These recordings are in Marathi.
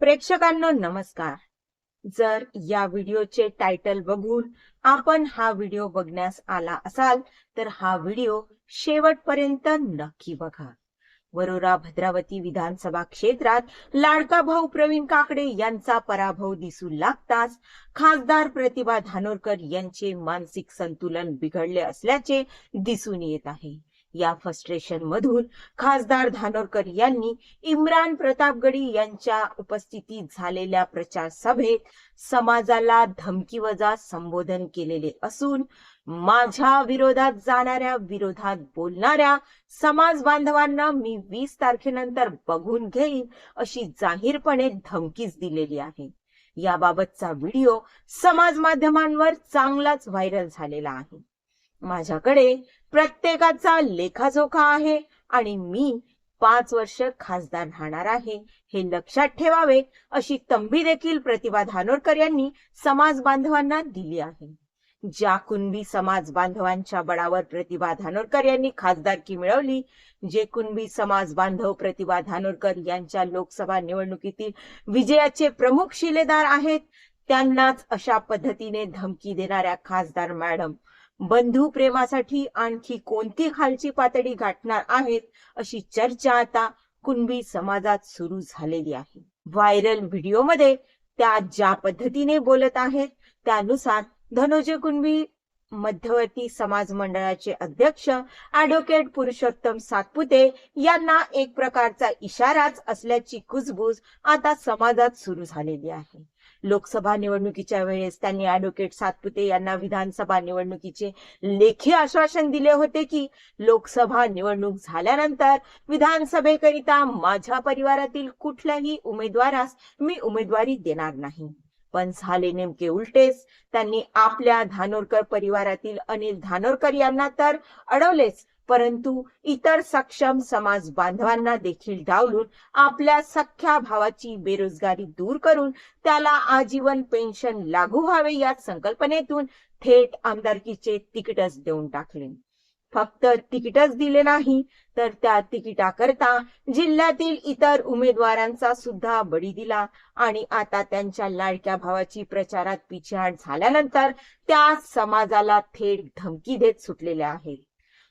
प्रेक्षकांनो नमस्कार. जर या व्हिडिओचे टायटल बघून आपण हा व्हिडिओ बघण्यास आला असाल तर हा व्हिडिओ शेवटपर्यंत नक्की बघा. वरोरा भद्रावती विधानसभा क्षेत्रात लाडका भाऊ प्रवीण काकडे यांचा पराभव दिसू लागताच खासदार प्रतिभा धानोरकर यांचे मानसिक संतुलन बिघडले असल्याचे दिसून येत आहे. या फ्रस्ट्रेशन मधून खासदार धानोरकर यांनी इम्रान प्रतापगडी यांच्या उपस्थितीत झालेल्या प्रचार सभेत समाजाला धमकीवजा संबोधन केलेले असून माझ्या विरोधात जाणाऱ्या विरोधात बोलणाऱ्या समाज बांधवांना मी वीस तारखेनंतर बघून घेईन अशी जाहीरपणे धमकीच दिलेली आहे. याबाबतचा व्हिडिओ समाज माध्यमांवर चांगलाच व्हायरल झालेला आहे. माझ्याकडे प्रत्येकाचा लेखाजोखा आहे आणि मी पाच वर्ष खासदार राहणार आहे. हे लक्षात ठेवावे अशी तंबी देखील प्रतिभा धानोरकर यांनी समाज बांधवांना दिली आहे. ज्या कुणबी समाज बांधवांच्या बळावर प्रतिभा धानोरकर यांनी खासदारकी मिळवली जे कुणबी समाज बांधव प्रतिभा धानोरकर यांच्या लोकसभा निवडणुकीतील विजयाचे प्रमुख शिलेदार आहेत त्यांनाच अशा पद्धतीने धमकी देणाऱ्या खासदार मॅडम बंधू प्रेमासाठी आणखी कोणती खालची पातळी गाठणार आहेत अशी चर्चा आता कुणबी समाजात सुरू झालेली आहे. व्हायरल व्हिडिओमध्ये त्या ज्या पद्धतीने बोलत आहेत त्यानुसार धनोजय कुणबी मध्यवर्ती समाज मंडळाचे अध्यक्ष ऍडव्होकेट पुरुषोत्तम सातपुते यांना एक प्रकारचा इशाराच असल्याची कुजबूज आता समाजात सुरू झालेली आहे. लोकसभा निवडणुकीच्या वेळेस त्यांनी ऍडव्होकेट सातपुते यांना विधानसभा निवडणुकीचे लेखी आश्वासन दिले होते की लोकसभा निवडणूक झाल्यानंतर विधानसभेकरिता माझ्या परिवारातील कुठल्याही उमेदवारास मी उमेदवारी देणार नाही. पण झाले नेमके उलटेच त्यांनी आपल्या धानोरकर परिवारातील अनिल धानोरकर यांना तर अडवलेच. परंतु इतर सक्षम समाज बांधवांना देखील डावलून आपल्या सख्या भावाची बेरोजगारी दूर करून त्याला आजीवन पेन्शन लागू व्हावे या संकल्पनेतून थेट आमदारकीचे तिकीटच देऊन टाकले. फक्त तिकीटच दिले नाही तर त्या तिकिटाकरता जिल्ह्यातील इतर उमेदवारांचा सुद्धा बळी दिला आणि आता त्यांच्या लाडक्या भावाची प्रचारात पिछेहाट झाल्यानंतर त्या समाजाला थेट धमकी देत सुटलेल्या आहेत.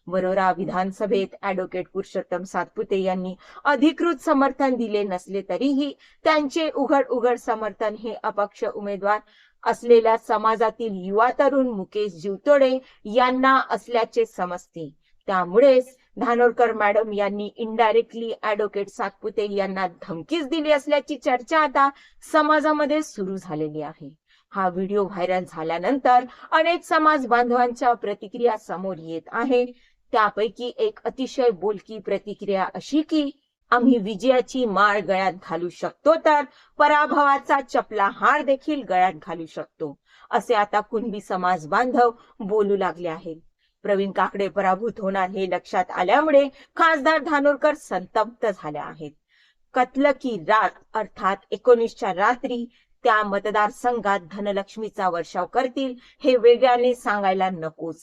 वरोरा विधानसभेत ऍडव्होकेट पुरुषोत्तम सातपुते यांनी अधिकृत समर्थन दिले नसले तरीही त्यांचे उघड उघड समर्थन हे अपक्ष उमेदवार असलेल्या समाजातील युवा तरुण मुकेश जीवतोडे यांना असल्याचे समजते. त्यामुळेच धानोरकर मॅडम यांनी इनडायरेक्टली ऍडव्होकेट सातपुते यांना धमकीच दिली असल्याची चर्चा आता समाजामध्ये सुरू झालेली आहे. हा व्हिडिओ व्हायरल झाल्यानंतर अनेक समाज बांधवांच्या प्रतिक्रिया समोर येत आहे. त्यापैकी एक अतिशय बोलकी प्रतिक्रिया अशी की आम्ही विजयाची माळ गळ्यात घालू शकतो तर पराभवाचा चपला हार देखील गळ्यात घालू शकतो असे आता कुणबी समाज बांधव बोलू लागले आहेत. प्रवीण काकडे पराभूत होणार हे लक्षात आल्यामुळे खासदार धानोरकर संतप्त झाल्या आहेत. कत्ल की रात अर्थात एकोणीसच्या रात्री त्या मतदारसंघात धनलक्ष्मीचा वर्षाव करतील हे वेगळ्याने सांगायला नकोच.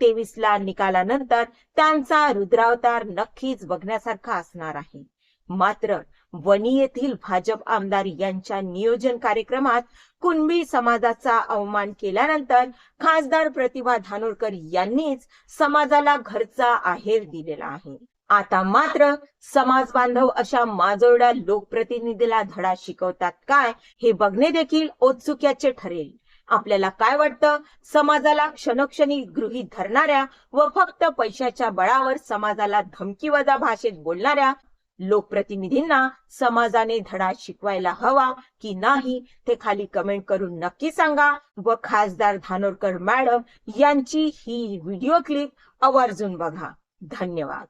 तेवीसला निकालानंतर त्यांचा रुद्रावतार नक्कीच बघण्यासारखा असणार आहे. मात्र वणी येथील भाजप आमदार यांच्या नियोजन कार्यक्रमात कुणबी समाजाचा अवमान केल्यानंतर खासदार प्रतिभा धानोरकर यांनीच समाजाला घरचा आहेर दिलेला आहे. आता मात्र समाज बांधव अशा माजोरड्या लोकप्रतिनिधीला धडा शिकवतात काय हे बघणे देखील औत्सुक्याचे ठरेल. आपल्याला काय वाटतं? समाजाला क्षणक्षणी गृहीत धरणाऱ्या व फक्त पैशाच्या बळावर समाजाला धमकीवजा भाषेत बोलणाऱ्या लोकप्रतिनिधींना समाजाने धडा शिकवायला हवा की नाही ते खाली कमेंट करून नक्की सांगा. व खासदार धानोरकर मॅडम यांची ही व्हिडिओ क्लिप आवर्जून बघा. धन्यवाद.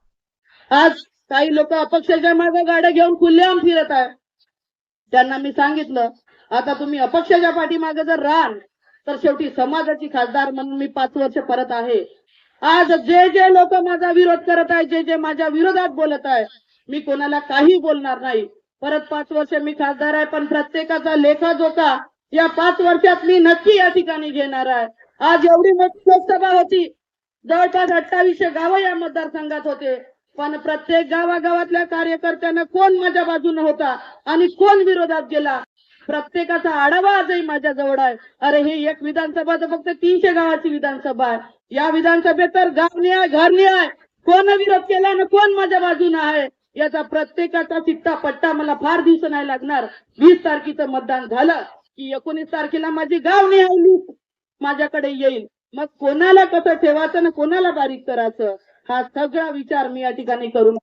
आज काही लोक अपक्षाच्या मागे गाड्या घेऊन खुल्लेआम फिरत आहे त्यांना मी सांगितलं आता तुम्ही अपक्षाच्या पाठीमागे जर राहाल तर शेवटी समाजाची खासदार म्हणून मी पाच वर्ष परत आहे. आज जे जे लोक माझा विरोध करत आहे जे जे माझ्या विरोधात बोलत आहे मी कोणाला काही बोलणार नाही. परत पाच वर्ष मी खासदार आहे पण प्रत्येकाचा लेखाजोखा या पाच वर्षात मी नक्की या ठिकाणी घेणार आहे. आज एवढी मोठी लोकसभा होती. जवळपास अठ्ठावीसशे गावं या मतदारसंघात होते. पण प्रत्येक गावागावातल्या कार्यकर्त्यांना कोण माझ्या बाजूने होता आणि कोण विरोधात गेला? प्रत्येकाचा आढावा आजही माझ्या जवळ आहे. अरे हे एक विधानसभा तर फक्त तीनशे गावाची विधानसभा आहे. या विधानसभेत तर गाव न्याय घर न्याय. कोण विरोध केला आणि कोण माझ्या बाजून आहे? याचा प्रत्येकाचा चित्ता पट्टा मला फार दिवस नाही लागणार. वीस तारखेचं मतदान झालं की एकोणीस तारखेला माझी गाव निहाय माझ्याकडे येईल. मग कोणाला कसं ठेवायचं आणि कोणाला बारीक करायचं? हा सगळा विचार मी या ठिकाणी करून